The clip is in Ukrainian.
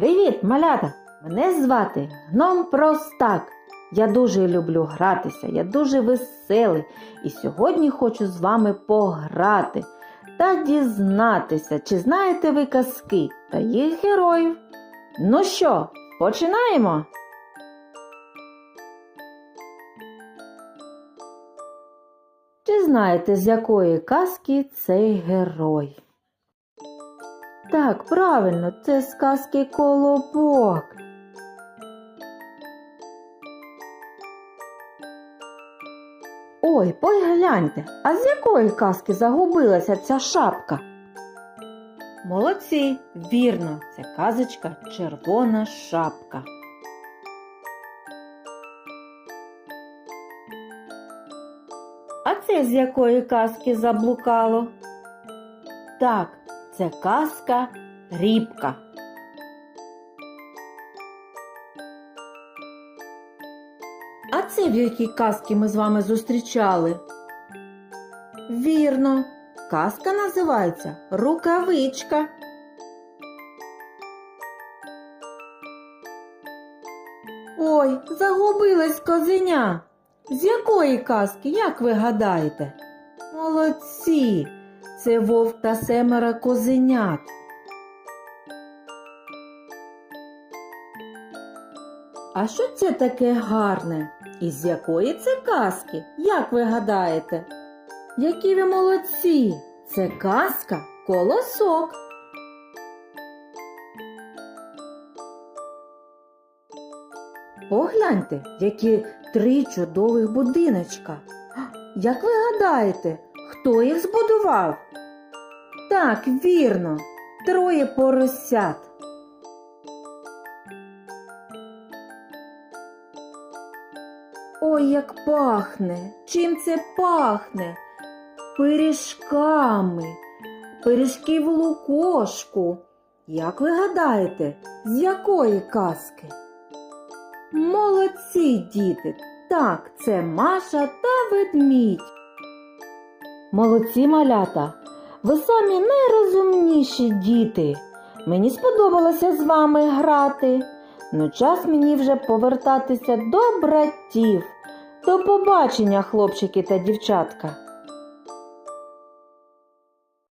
Привіт, малята! Мене звати Гном Простак. Я дуже люблю гратися, я дуже веселий і сьогодні хочу з вами пограти та дізнатися, чи знаєте ви казки та їх героїв. Ну що, починаємо? Чи знаєте, з якої казки цей герой? Так, правильно, це з казки Колобок. Ой, погляньте, а з якої казки загубилася ця шапка? Молодці, вірно, це казочка Червона шапка. А це з якої казки заблукало? Так, це казка Рібка. А це в якій казки ми з вами зустрічали? Вірно, казка називається Рукавичка. Ой, загубилась козеня. З якої казки, як ви гадаєте? Молодці, це вовк та семеро козенят. А що це таке гарне? І з якої це казки? Як ви гадаєте? Які ви молодці! Це казка колосок. Погляньте, які три чудових будиночка. Як ви гадаєте, хто їх збудував? Так, вірно, троє поросят. Ой, як пахне! Чим це пахне? Пиріжками, пиріжки в лукошку. Як ви гадаєте, з якої казки? Молодці, діти! Так, це Маша та ведмідь. Молодці малята, ви самі найрозумніші діти. Мені сподобалося з вами грати. Ну, час мені вже повертатися до братів. До побачення, хлопчики та дівчатка.